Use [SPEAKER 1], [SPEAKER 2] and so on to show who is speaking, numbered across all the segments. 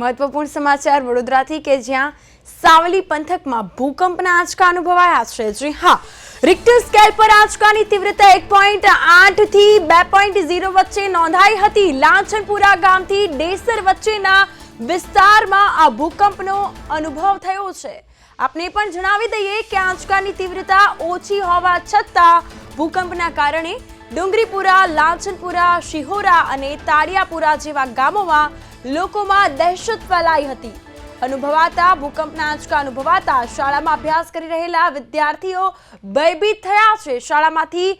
[SPEAKER 1] મહત્વપૂર્ણ સમાચાર વડોદરાથી કે જ્યાં સાવલી પંથકમાં ભૂકંપના આંચકા અનુભવાયા છે. જી હા રિક્ટર સ્કેલ પર આંચકાની તીવ્રતા એક પોઈન્ટ આઠથી બે પોઈન્ટ ઝીરો વચ્ચે નોંધાઈ હતી. લાંછનપુરા ગામથી ડેસર વચ્ચેના વિસ્તારમાં આ ભૂકંપનો અનુભવ થયો છે. આપને પણ જણાવી દઈએ કે આંચકાની તીવ્રતા ઓછી હોવા છતાં ભૂકંપના કારણે ડુંગરીપુરા લાંછનપુરા શિહોરા અને તાળિયાપુરા જેવા ગામોમાં લોકોમાં દહેશત ફેલાઈ હતી. અનુભવાતા, ભૂકંપના આંચકા અનુભવાતા શાળામાં અભ્યાસ કરી રહેલા વિદ્યાર્થીઓ ભયભીત થયા છે. શાળામાંથી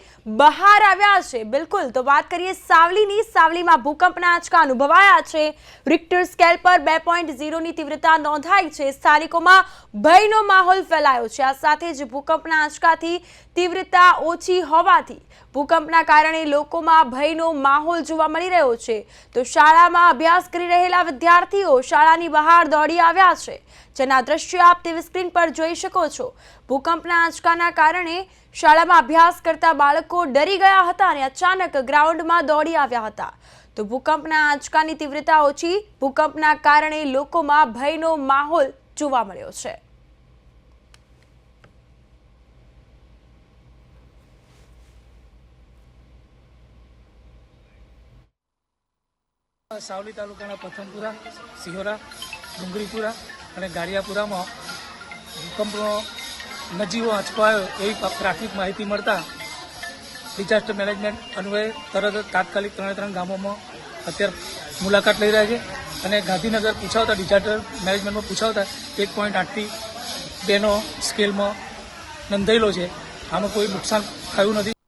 [SPEAKER 1] બહાર આવ્યા છે. બિલકુલ, તો વાત કરીએ સાવલીની. સાવલીમાં ભૂકંપના આંચકા અનુભવાયા છે. રિક્ટર સ્કેલ પર બે પોઈન્ટ ઝીરોની તીવ્રતા નોંધાઈ છે. સ્થાનિકોમાં ભયનો માહોલ ફેલાયો છે. આ સાથે જ ભૂકંપના આંચકાથી તીવ્રતા ઓછી હોવાથી ભૂકંપના કારણે લોકોમાં ભયનો માહોલ જોવા મળી રહ્યો છે. તો શાળામાં અભ્યાસ કરી રહેલા વિદ્યાર્થીઓ શાળાની બહાર દોડી આવ્યા છે. જેના દ્રશ્યો આપ ટીવી સ્ક્રીન પર જોઈ શકો છો. ભૂકંપના આંચકાના કારણે શાળામાં અભ્યાસ કરતા બાળકો ડરી ગયા હતા અને અચાનક ગ્રાઉન્ડમાં દોડી આવ્યા હતા. તો ભૂકંપના આંચકાની તીવ્રતા ઓછી, ભૂકંપના કારણે લોકોમાં ભયનો માહોલ જોવા મળ્યો છે.
[SPEAKER 2] સાવલી તાલુકાના પથમપુરા સિહોરા ડુંગરીપુરા અને ગારિયાપુરામાં ભૂકંપનો નજીવો આંચકો એવી પ્રા- પ્રાથમિક માહિતી મળતા ડિઝાસ્ટર મેનેજમેન્ટ અન્વયે તરત તાત્કાલિક ત્રણે ત્રણ ગામોમાં અત્યારે મુલાકાત લઈ રહ્યા છે અને ગાંધીનગર પૂછાવતા ડિઝાસ્ટર મેનેજમેન્ટમાં પૂછાવતા એક પોઈન્ટ આઠથી બેનો સ્કેલમાં નોંધાયેલો છે. આમાં કોઈ નુકસાન થયું નથી.